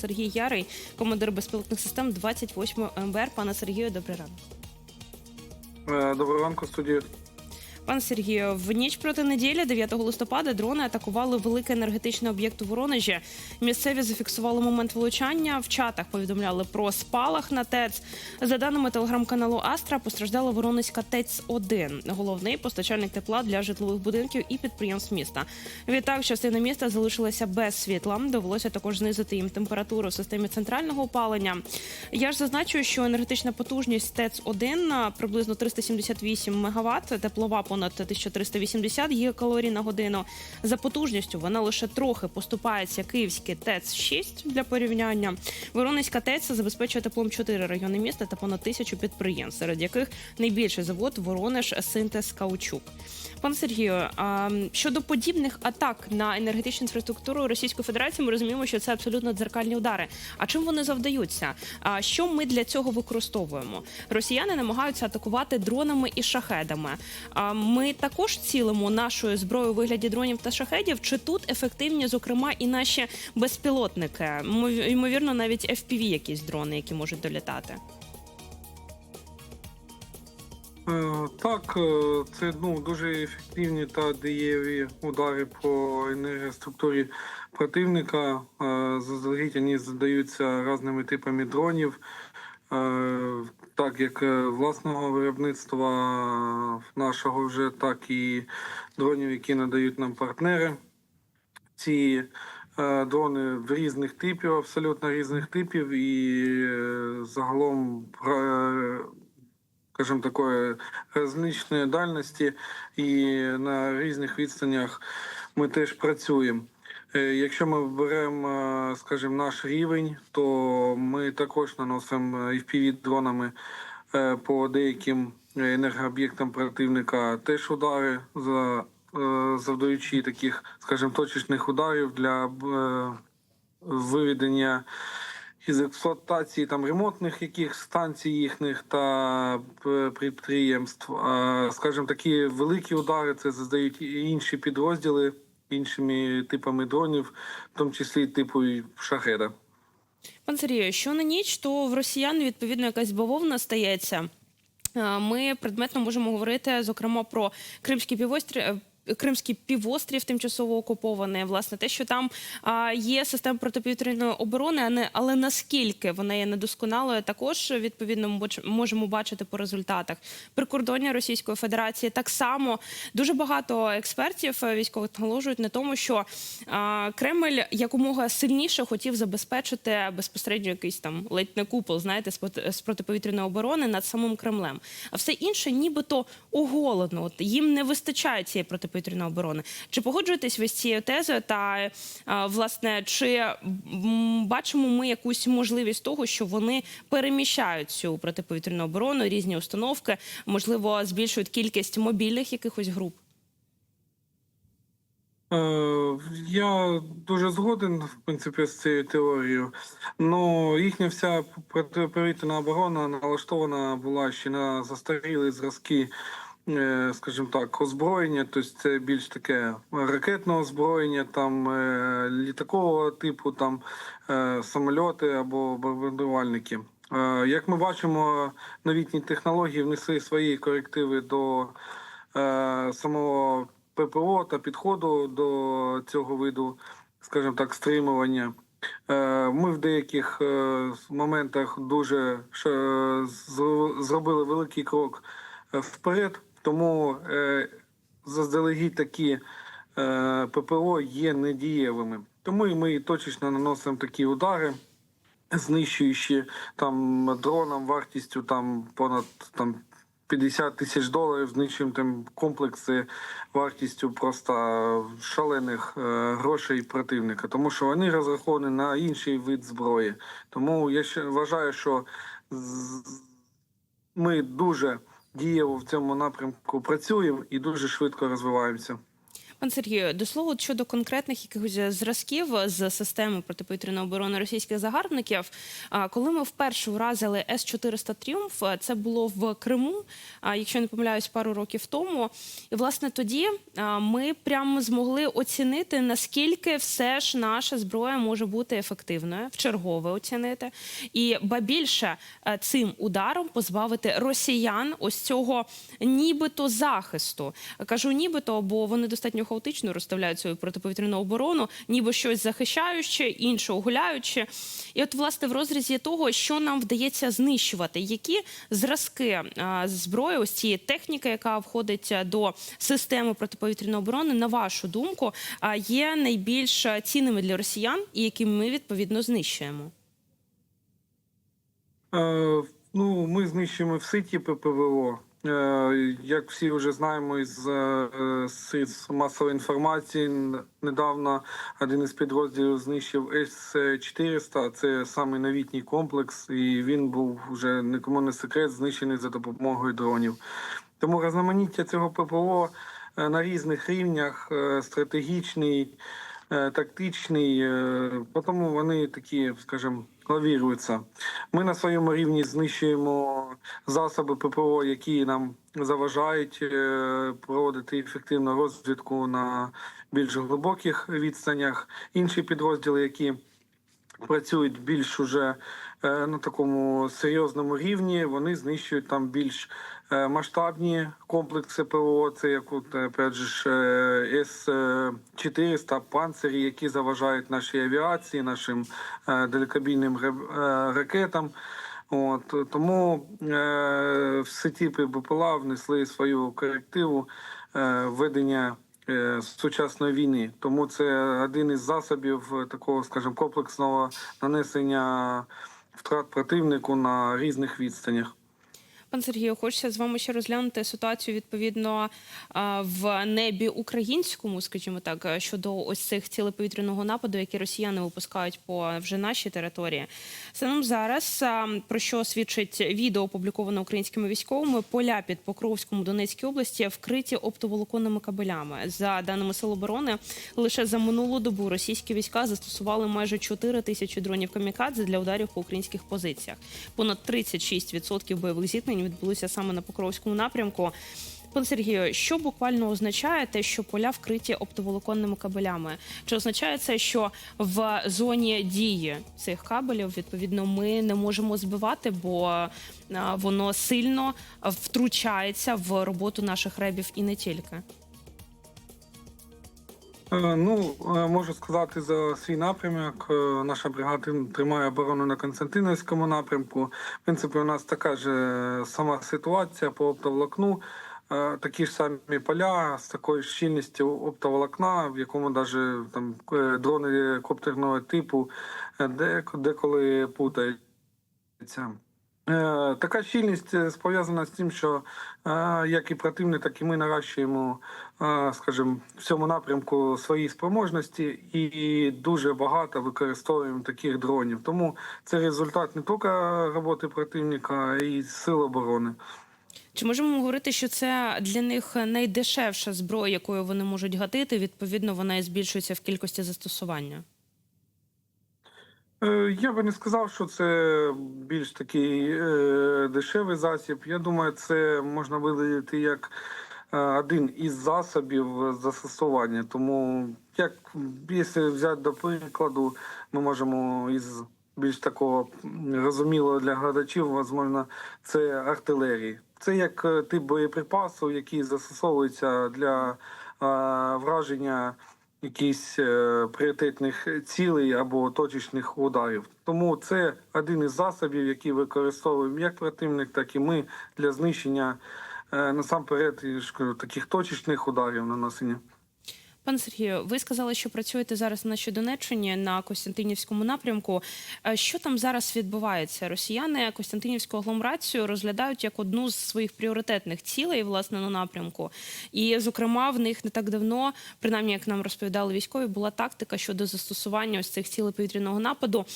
Сергій Ярий, командир безпілотних систем 28 МБР. Пане Сергію, добрий ранок. Е, Доброго ранку, студію. Пане Сергію, в ніч проти неділі, 9 листопада, дрони атакували великий енергетичний об'єкт у Воронежі. Місцеві зафіксували момент влучання. В чатах повідомляли про спалах на ТЕЦ. За даними телеграм-каналу Астра, постраждала Воронезька ТЕЦ 1 головний постачальник тепла для житлових будинків і підприємств міста. Відтак, частина міста залишилася без світла. Довелося також знизити їм температуру в системі центрального опалення. Я ж зазначу, що енергетична потужність ТЕЦ 1 приблизно 378 МВт, теплова понад 1380 гігакалорій на годину. За потужністю вона лише трохи поступається київський ТЕЦ 6 для порівняння. Воронезька ТЕЦ забезпечує теплом 4 райони міста та понад тисячу підприємств, серед яких найбільший завод Воронеж Синтез Каучук. Пане Сергію, щодо подібних атак на енергетичну інфраструктуру Російської Федерації, ми розуміємо, що це абсолютно дзеркальні удари. А чим вони завдаються? А що ми для цього використовуємо? Росіяни намагаються атакувати дронами і шахедами. Ми також цілимо нашою зброєю у вигляді дронів та шахедів. Чи тут ефективні, зокрема, і наші безпілотники? Ймовірно, навіть FPV якісь дрони, які можуть долітати. Е, Так, е, це ну, дуже ефективні та дієві удари по енергоструктурі противника. Е, Заздалегідь вони задаються різними типами дронів, так як е, власного виробництва нашого вже, так і дронів, які надають нам партнери. Ці е, дрони в різних типів, абсолютно різних типів, і е, загалом скажімо такої розличної дальності і на різних відстанях ми теж працюємо. Е, Якщо ми беремо, е, скажімо, наш рівень, то ми також наносимо fpv дронами е, по деяким енергооб'єктам противника теж удари за е, завдаючи таких, скажімо, точечних ударів для е, виведення із експлуатації там ремонтних яких станцій їхніх та підприємств. Скажімо, такі великі удари це заздають інші підрозділи іншими типами дронів, в тому числі типу шахеда. Пан Сергію, що на ніч, то в росіян відповідно якась бавовна стається. Е, Ми предметно можемо говорити, зокрема, про Кримський півострів. Кримський півострів тимчасово окупований, власне, те, що там є система протиповітряної оборони, а не але наскільки вона є недосконалою, також відповідно можемо бачити по результатах прикордоння Російської Федерації. Так само дуже багато експертів е, військових наголошують на тому, що Кремль якомога сильніше хотів забезпечити безпосередньо якийсь там ледь не купол, знаєте, з протиповітряної оборони над самим Кремлем. А все інше, нібито оголено. От їм не вистачає цієї протиповітряної оборони. Чи погоджуєтесь ви з цією тезою? Та власне, чи бачимо ми якусь можливість того, що вони переміщають цю протиповітряну оборону, різні установки, можливо, збільшують кількість мобільних якихось груп? Е, Я дуже згоден в принципі з цією теорією. Ну їхня вся протиповітряна оборона налаштована була ще на застарілі зразки, е, скажімо так, озброєння. Тобто це більш таке ракетне озброєння, там е, літакового типу, там е, самольоти або бомбардувальники. Е, Як ми бачимо, новітні технології внесли свої корективи до е, самого ППО та підходу до цього виду, скажімо так, стримування. Е, Ми в деяких е, моментах дуже зробили великий крок е, вперед, тому е, заздалегідь такі е, ППО є недієвими. Тому і ми точечно наносимо такі удари знищуючи там дроном вартістю там понад там 50 тисяч доларів, знищуємо там комплекси вартістю просто шалених е, грошей противника, тому що вони розраховані на інший вид зброї. Тому я ще вважаю, що ми дуже дієво в цьому напрямку працюємо і дуже швидко розвиваємося. Пан Сергію, до слова щодо конкретних якихось зразків з системи протиповітряної оборони російських загарбників. Коли ми вперше вразили С-400 Тріумф, це було в Криму, якщо не помиляюсь, пару років тому. І власне тоді ми прямо змогли оцінити, наскільки все ж наша зброя може бути ефективною, вчергове оцінити. І ба більше цим ударом позбавити росіян ось цього нібито захисту. Кажу нібито, бо вони достатньо хаотично розставляють свою протиповітряну оборону, ніби щось захищаючи, інше огуляючи. І от, власне, в розрізі того, що нам вдається знищувати, які зразки зброї, ось цієї техніки, яка входить до системи протиповітряної оборони, на вашу думку, є найбільш цінними для росіян і які ми відповідно знищуємо. Е, ну, ми знищуємо всі типи ПВО. Е, як всі вже знаємо із средств масової інформації, недавно один із підрозділів знищив С-400, це самий новітній комплекс, і він був вже нікому не секрет, знищений за допомогою дронів. Тому різноманіття цього ППО е, на різних рівнях е, стратегічний, тактичний, е, тому вони такі, скажімо, лавіруються. Ми на своєму рівні знищуємо засоби ППО, які нам заважають е, проводити ефективну розвідку на більш глибоких відстанях. Інші підрозділи, які працюють більш уже е, на такому серйозному рівні. Вони знищують там більш е, масштабні комплекси ПВО. Це як от опять же ж, е, С-400 панцирі, які заважають нашій авіації, нашим е, далекобійним е, ракетам. От тому е, всі типи БПЛА внесли свою корективу е, ведення е, сучасної війни. Тому це один із засобів е, такого, скажімо, комплексного нанесення втрат противнику на різних відстанях. Пан Сергію, хочеться з вами ще розглянути ситуацію відповідно в небі українському, скажімо так, щодо ось цих цілеповітряного нападу, які росіяни випускають по вже нашій території. Станом зараз про що свідчить відео, опубліковане українськими військовими, поля під Покровськом у Донецькій області вкриті оптоволоконними кабелями. За даними Сил оборони, лише за минулу добу російські війська застосували майже 4 тисячі дронів камікадзе для ударів по українських позиціях. Понад 36% бойових зіткнень відбулося саме на Покровському напрямку. Пане Сергію, що буквально означає те, що поля вкриті оптоволоконними кабелями? Чи означає це, що в зоні дії цих кабелів відповідно ми не можемо збивати, бо воно сильно втручається в роботу наших ребів і не тільки? Е, Ну, е, можу сказати за свій напрямок. Е, Наша бригада тримає оборону на Константинівському напрямку. В принципі, у нас така ж сама ситуація по оптоволокну. Такі ж самі поля з такою щільністю оптоволокна, в якому навіть там дрони коптерного типу де- деколи путаються. Е, Така щільність е, пов'язана з тим, що е, як і противник, так і ми наращуємо, скажімо, в цьому напрямку свої спроможності і дуже багато використовуємо таких дронів. Тому це результат не тільки роботи противника, й сил оборони. Чи можемо говорити, що це для них найдешевша зброя, якою вони можуть гатити? Відповідно, вона і збільшується в кількості застосування? Е, Я би не сказав, що це більш такий е, дешевий засіб. Я думаю, це можна виділити як е, один із засобів застосування. Тому, як якщо взяти до прикладу, ми можемо із більш такого розумілого для глядачів, можливо, це артилерії. Це як тип боєприпасу, який застосовується для враження якісь е, пріоритетних цілей або точечних ударів. Тому це один із засобів, які використовуємо як противник, так і ми для знищення е, насамперед таких точечних ударів нанесення. Пане Сергію, ви сказали, що працюєте зараз на Донеччині на Костянтинівському напрямку. Е, Що там зараз відбувається? Росіяни Костянтинівську агломерацію розглядають як одну з своїх пріоритетних цілей власне на напрямку. І, зокрема, в них не так давно, принаймні, як нам розповідали військові, була тактика щодо застосування ось цих цілей повітряного нападу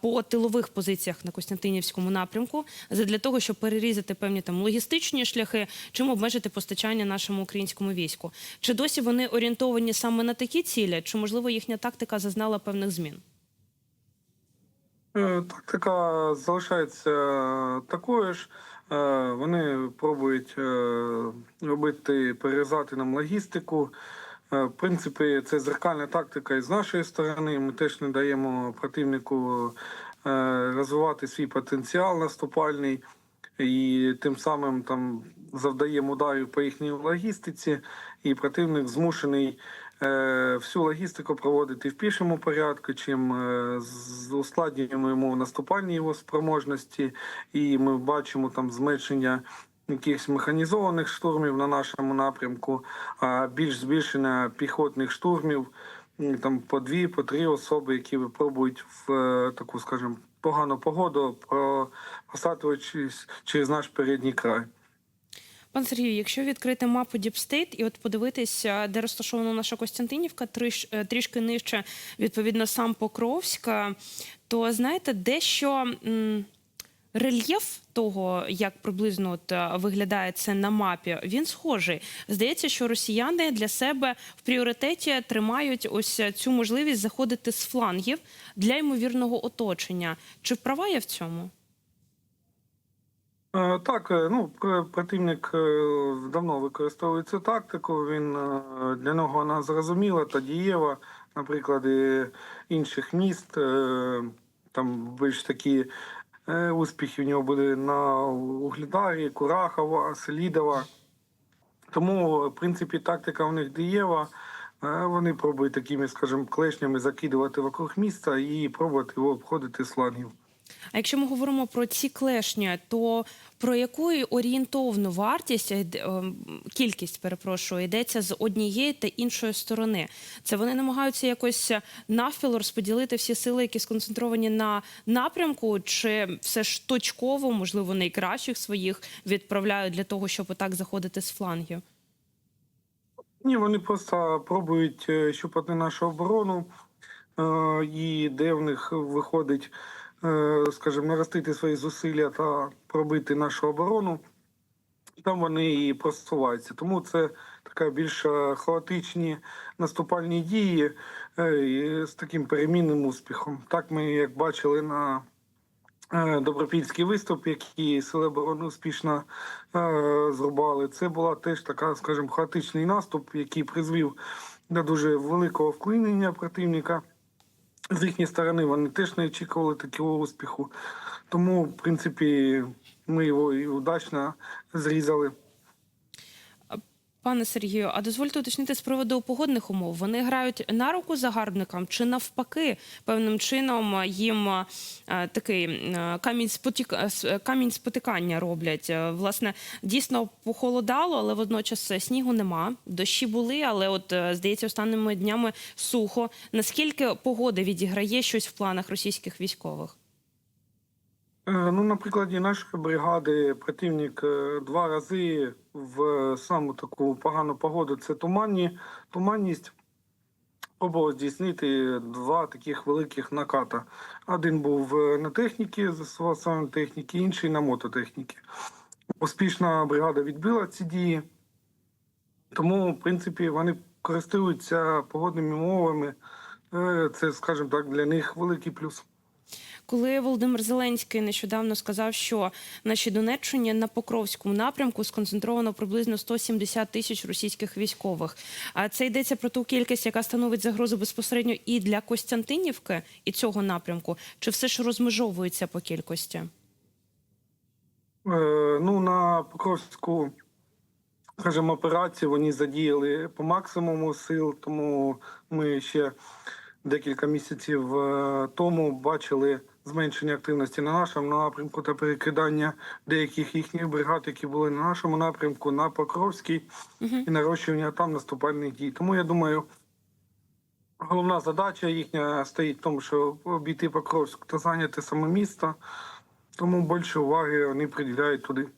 по тилових позиціях на Костянтинівському напрямку, для того, щоб перерізати певні там логістичні шляхи, чим обмежити постачання нашому українському війську. Чи досі вони орієнтовані сконцентровані саме на такі цілі, чи можливо їхня тактика зазнала певних змін? Е, Тактика залишається такою ж. Е, Вони пробують е, робити, перерізати нам логістику. Е, В принципі, це зеркальна тактика і з нашої сторони. Ми теж не даємо противнику е, розвивати свій потенціал наступальний і тим самим там завдаємо ударів по їхній логістиці, і противник змушений е, всю логістику проводити в пішому порядку, чим е, ускладнюємо йому наступальні його спроможності, і ми бачимо там зменшення. Якихось механізованих штурмів на нашому напрямку, а більш збільшення піхотних штурмів, там по дві, по три особи, які випробують в е, таку, скажімо, погану погоду, про- просатуючись через наш передній край. Пан Сергію, якщо відкрити мапу Діпстейт і от подивитися, де розташована наша Костянтинівка, триш, е, трішки нижче, відповідно, сам Покровська, то знаєте, дещо м, рельєф того, як приблизно от, е, виглядає це на мапі, він схожий. Здається, що росіяни для себе в пріоритеті тримають ось цю можливість заходити з флангів для ймовірного оточення. Чи вправа я в цьому? Е, Так, е, ну противник е, давно використовує цю тактику. Він для нього вона зрозуміла та дієва. Наприклад, інших міст там більш такі успіхи в нього були на Угледарі, Курахова, Селідова. Тому, в принципі, тактика у них дієва. Вони пробують такими, скажімо, клешнями закидувати вокруг міста і пробувати його обходити з флангів. А якщо ми говоримо про ці клешні, то про яку орієнтовну вартість ем, кількість, перепрошую, йдеться з однієї та іншої сторони? Це вони намагаються якось навпіл розподілити всі сили, які сконцентровані на напрямку, чи все ж точково, можливо, найкращих своїх відправляють для того, щоб отак заходити з флангів? Ні, вони просто пробують е, щупати нашу оборону, е, і де в них виходить, е, скажімо, наростити свої зусилля та пробити нашу оборону. Там вони і просуваються. Тому це така більш е, хаотичні наступальні дії е, з таким перемінним успіхом. Так ми, як бачили на е, Добропільський виступ, який Сили оборони успішно е, зрубали. Це була теж така, скажімо, хаотичний наступ, який призвів до дуже великого вклинення противника. З їхньої сторони вони теж не очікували такого успіху. Тому, в принципі, ми його і удачно зрізали. Пане Сергію, а дозвольте уточнити з приводу погодних умов. Вони грають на руку загарбникам чи навпаки певним чином їм е, такий е, камінь спотік е, камінь спотикання роблять. Власне, дійсно похолодало, але водночас снігу нема. Дощі були, але от здається, останніми днями сухо. Наскільки погода відіграє щось в планах російських військових? Е, Ну, на прикладі нашої бригади противник е, два рази в саму таку погану погоду це туманні, туманність. Пробував здійснити два таких великих наката. Один був е, на техніці, застосував техніки, інший на мототехніки. Успішна бригада відбила ці дії, тому, в принципі, вони користуються погодними умовами. Е, Це, скажімо так, для них великий плюс. Коли Володимир Зеленський нещодавно сказав, що в нашій Донеччині на Покровському напрямку сконцентровано приблизно 170 тисяч російських військових. А це йдеться про ту кількість, яка становить загрозу безпосередньо і для Костянтинівки, і цього напрямку, чи все ж розмежовується по кількості? Е, Ну, на Покровську, скажімо, операцію вони задіяли по максимуму сил, тому ми ще декілька місяців е, тому бачили зменшення активності на нашому напрямку та перекидання деяких їхніх бригад, які були на нашому напрямку, на Покровський і нарощування там наступальних дій. Тому я думаю, головна задача їхня стоїть в тому, що обійти Покровськ та зайняти саме місто. Тому більше уваги вони приділяють туди.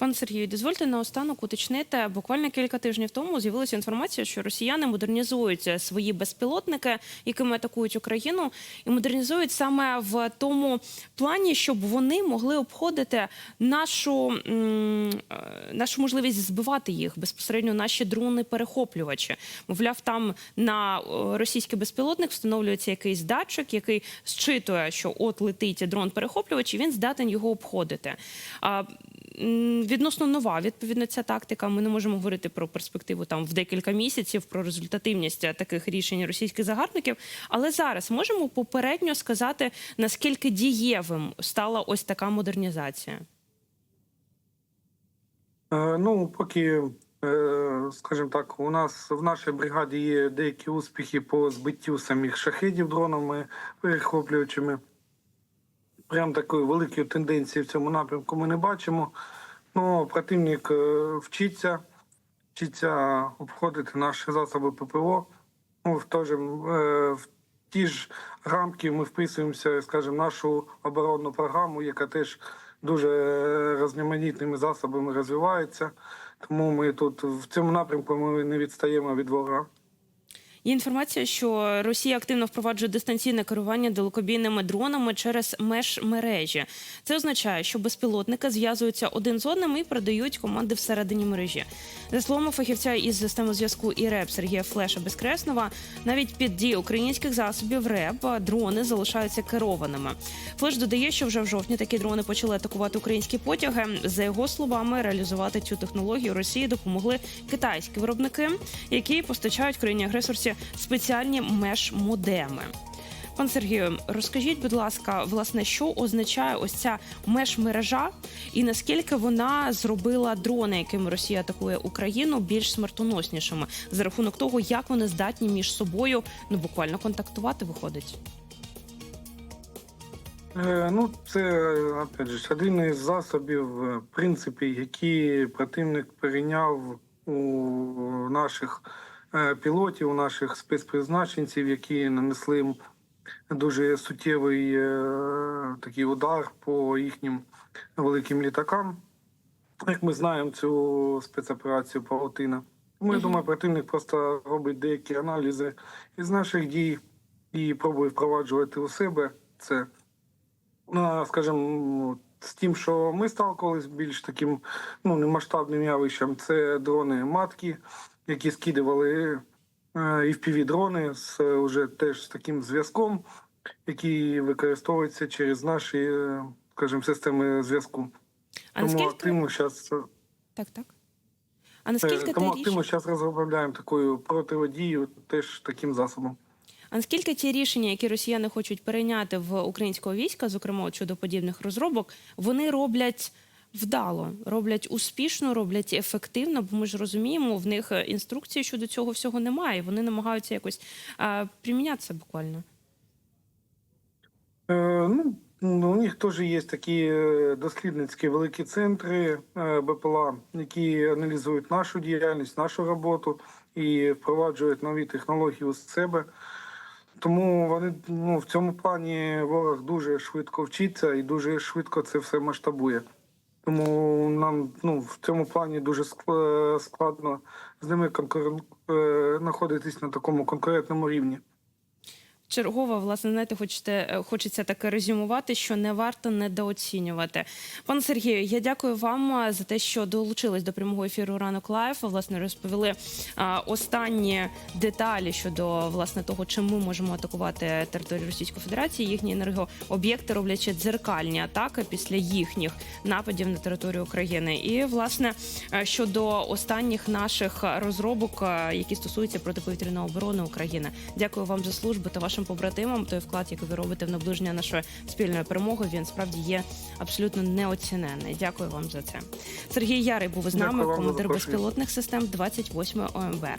Пане Сергію, дозвольте наостанок уточнити. Буквально кілька тижнів тому з'явилася інформація, що росіяни модернізують свої безпілотники, якими атакують Україну, і модернізують саме в тому плані, щоб вони могли обходити нашу, е, нашу можливість збивати їх безпосередньо наші дрони-перехоплювачі. Мовляв, там на е, російський безпілотник встановлюється якийсь датчик, який зчитує, що от летить дрон-перехоплювач, і він здатен його обходити. Відносно нова, відповідно, ця тактика. Ми не можемо говорити про перспективу там в декілька місяців, про результативність е, таких рішень російських загарбників. Але зараз можемо попередньо сказати, наскільки дієвим стала ось така модернізація. Е, Ну, поки, е, скажімо так, у нас в нашій бригаді є деякі успіхи по збиттю самих шахедів дронами, перехоплювачами. Прям такої великої тенденції в цьому напрямку ми не бачимо. Ну, противник е, вчиться, вчиться обходити наші засоби ППО. Ну, в, той же, е, в ті ж рамки ми вписуємося, скажімо, нашу оборонну програму, яка теж дуже різноманітними засобами розвивається. Тому ми тут в цьому напрямку ми не відстаємо від ворога. Є інформація, що Росія активно впроваджує дистанційне керування далекобійними дронами через меж мережі. Це означає, що безпілотники зв'язуються один з одним і передають команди всередині мережі. За словами фахівця із системи зв'язку і РЕП Сергія Флеша Безкреснова, навіть під дією українських засобів РЕП дрони залишаються керованими. Флеш додає, що вже в жовтні такі дрони почали атакувати українські потяги. За його словами, реалізувати цю технологію Росії допомогли китайські виробники, які постачають країні агресорці спеціальні меж-модеми. Пан Сергію, розкажіть, будь ласка, власне, що означає ось ця меж-мережа, і наскільки вона зробила дрони, якими Росія атакує Україну, більш смертоноснішими за рахунок того, як вони здатні між собою ну буквально контактувати, виходить. Е, Ну, це опять же один із засобів, е, в принципі, які противник перейняв у наших пілотів, у наших спецпризначенців, які нанесли дуже суттєвий е, такий удар по їхнім великим літакам. Як ми знаємо цю спецоперацію Павутина. Тому я Мгм. думаю, противник просто робить деякі аналізи із наших дій і пробує впроваджувати у себе це. Ну, скажімо, з тим, що ми сталкувалися більш таким ну, немасштабним явищем, це дрони матки, які скидували е, і впіві дрони з е, уже теж з таким зв'язком, який використовується через наші, е, скажімо, системи зв'язку. А Тому активно зараз так, так. А наскільки тому активно зараз розробляємо таку противодію теж таким засобом. А наскільки ті рішення, які росіяни хочуть перейняти в українського війська, зокрема щодо подібних розробок, вони роблять вдало, роблять успішно, роблять ефективно, бо ми ж розуміємо, в них е, інструкції щодо цього всього немає. Вони намагаються якось а, примінятися буквально. Е, ну, ну, у них теж є такі е, дослідницькі великі центри е, БПЛА, які аналізують нашу діяльність, нашу роботу і впроваджують нові технології у себе. Тому вони ну, в цьому плані ворог дуже швидко вчиться і дуже швидко це все масштабує. Тому нам ну, в цьому плані дуже ск- складно з ними конкурен... е, знаходитись на такому конкурентному рівні. Чергова, власне, знаєте, хочете, е, хочеться таке резюмувати, що не варто недооцінювати. Пане Сергію, я дякую вам е, за те, що долучились до прямого ефіру ранок лайф. Власне, розповіли а, останні деталі щодо власне того, чим ми можемо атакувати територію Російської Федерації. Їхні енергооб'єкти роблячи дзеркальні атаки після їхніх нападів на територію України. І власне е, щодо останніх наших розробок, е, які стосуються протиповітряної оборони України. Дякую вам за службу та вашим побратимам. Той вклад, який ви робите в наближення нашої спільної перемоги, він справді є абсолютно неоціненний. Дякую вам за це. Сергій Ярий був із нами, командир безпілотних систем 28 ОМБР.